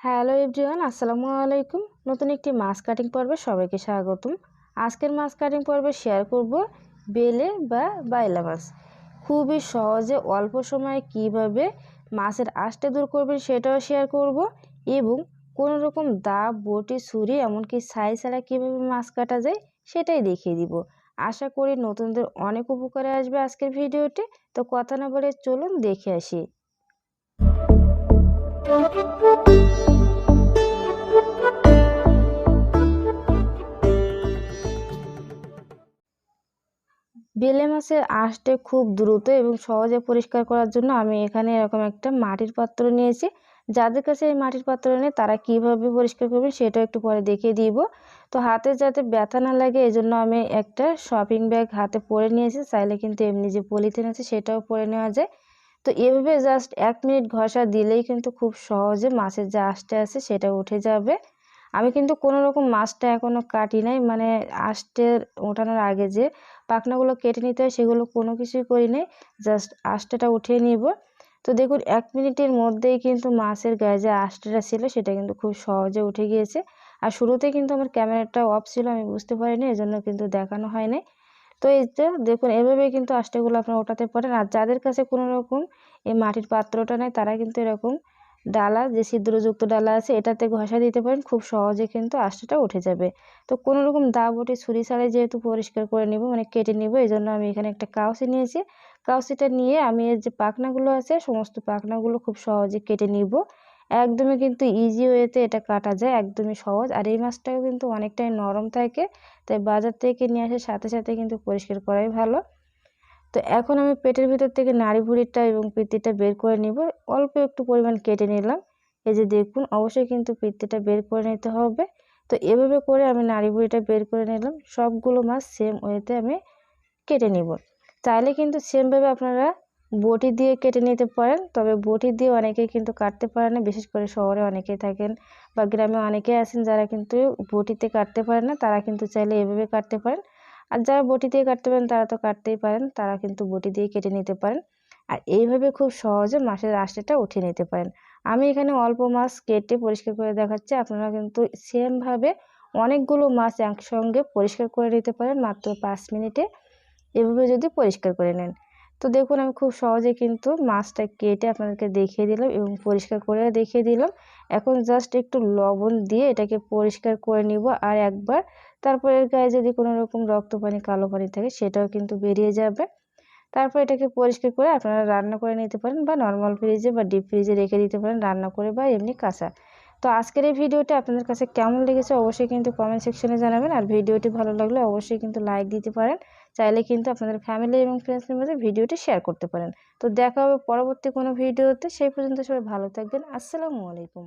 Hello everyone, আসসালামু আলাইকুম। নতুন একটি মাছ কাটিং পর্বে সবাইকে স্বাগতম। আজকের মাছ কাটিং পর্বে শেয়ার করব বেলে বা বাইলা মাছ। খুবই সহজে অল্প সময়ে কীভাবে মাছের আষ্টে দূর করবেন সেটাও শেয়ার করব এবং কোনো রকম দা, বটি, ছুরি এমনকি ছাই ছাড়া কীভাবে মাছ কাটা যায় সেটাই দেখিয়ে দিব। আশা করি নতুনদের অনেক উপকারে আসবে আজকের ভিডিওটি। তো কথা না বলে চলুন দেখে আসি। বেলে মাছের আঁশটে খুব দ্রুত এবং সহজে পরিষ্কার করার জন্য আমি এখানে এরকম একটা মাটির পাত্র নিয়েছি। যাদের কাছে এই মাটির পাত্র নেই, তারা কীভাবে পরিষ্কার করবেন সেটাও একটু পরে দেখিয়ে দিব। তো হাতে যাতে ব্যথা না লাগে এই জন্য আমি একটা শপিং ব্যাগ হাতে পরে নিয়েছি। চাইলে কিন্তু এমনি যে পলিথিন আছে, সেটাও পরে নেওয়া যায়। তো এভাবে জাস্ট এক মিনিট ঘষা দিলেই কিন্তু খুব সহজে মাছের যে আঁশটা আছে সেটা উঠে যাবে। আমি কিন্তু কোনো রকম মাছটা এখনও কাটি নাই মানে আঁশটে ওঠানোর আগে যে পাখনাগুলো কেটে নিতে হয় সেগুলো কোনো কিছুই করি নাই জাস্ট আঁশটাটা উঠিয়ে নিব। তো দেখুন, এক মিনিটের মধ্যেই কিন্তু মাছের গায়ে যে আঁশটাটা ছিল সেটা কিন্তু খুব সহজে উঠে গিয়েছে। আর শুরুতে কিন্তু আমার ক্যামেরাটা অফ ছিল, আমি বুঝতে পারিনি, এজন্য কিন্তু দেখানো হয় নাই তো এই যে দেখুন, এভাবে কিন্তু আঁশটাগুলো আপনারা ওঠাতে পারেন আর যাদের কাছে কোনো রকম এই মাটির পাত্রটা নেই, তারা কিন্তু এরকম ডালা, যে ছিদ্রযুক্ত ডালা আছে, এটাতে ঘষা দিতে পারেন। খুব সহজে কিন্তু আঁশটা উঠে যাবে। তো কোনো রকম দা বটি, ছুরি ছাড়াই যেহেতু পরিষ্কার করে নিব মানে কেটে নিব এই জন্য আমি এখানে একটা কাউসি নিয়েছি। কাউসিটা নিয়ে আমি এর যে পাখনাগুলো আছে, সমস্ত পাখনাগুলো খুব সহজে কেটে নিব। একদমই কিন্তু ইজি ওয়েতে এটা কাটা যায়, একদমই সহজ। আর এই মাছটাও কিন্তু অনেকটাই নরম থাকে, তাই বাজার থেকে নিয়ে আসার সাথে সাথে কিন্তু পরিষ্কার করাই ভালো। তো এখন আমি পেটের ভিতর থেকে নাড়ি ভুড়িটা এবং পিত্তিটা বের করে নিব। অল্প একটু পরিমাণ কেটে নিলাম। এই যে দেখুন, অবশ্যই কিন্তু পিত্তিটা বের করে নিতে হবে। তো এভাবে করে আমি নাড়ি ভুড়িটা বের করে নিলাম। সবগুলো মাছ সেম ওয়েতে আমি কেটে নিব। চাইলে কিন্তু সেমভাবে আপনারা বটি দিয়ে কেটে নিতে পারেন। তবে বটি দিয়ে অনেকেই কিন্তু কাটতে পারে না। বিশেষ করে শহরে অনেকেই থাকেন বা গ্রামে অনেকেই আছেন যারা কিন্তু বটিতে কাটতে পারে না। তারা কিন্তু চাইলে এভাবে কাটতে পারেন। আর যারা বটি দিয়ে কাটতে পারেন, তারা তো কাটতেই পারেন। তারা কিন্তু বটি দিয়ে কেটে নিতে পারেন। আর এইভাবে খুব সহজে মাছের আঁশটা উঠিয়ে নিতে পারেন। আমি এখানে অল্প মাছ কেটে পরিষ্কার করে দেখাচ্ছি। আপনারা কিন্তু সেমভাবে অনেকগুলো মাছ একসঙ্গে পরিষ্কার করে নিতে পারেন। মাত্র পাঁচ মিনিটে। এভাবে যদি পরিষ্কার করে নেন। তো দেখুন, আমি খুব সহজে কিন্তু মাছটা কেটে আপনাদেরকে দেখিয়ে দিলাম এবং পরিষ্কার করে দেখিয়ে দিলাম। এখন জাস্ট একটু লবণ দিয়ে এটাকে পরিষ্কার করে নিব আর একবার। তারপর এর গায়ে যদি কোনো রকম রক্ত পানি, কালো পানি থাকে, সেটাও কিন্তু বেরিয়ে যাবে। তারপর এটাকে পরিষ্কার করে আপনারা রান্না করে নিতে পারেন বা নর্মাল ফ্রিজে বা ডিপ ফ্রিজে রেখে দিতে পারেন, রান্না করে বা এমনি কাঁচা। তো আজকের এই ভিডিওটি আপনাদের কাছে কেমন লেগেছে অবশ্যই কিন্তু কমেন্ট সেকশনে জানাবেন। আর ভিডিওটি ভালো লাগলে অবশ্যই কিন্তু লাইক দিতে পারেন। চাইলে কিন্তু আপনাদের ফ্যামিলি এবং ফ্রেন্ডসের মধ্যে ভিডিওটি শেয়ার করতে পারেন। তো দেখা হবে পরবর্তী কোনো ভিডিওতে। সেই পর্যন্ত সবাই ভালো থাকবেন। আসসালামু আলাইকুম।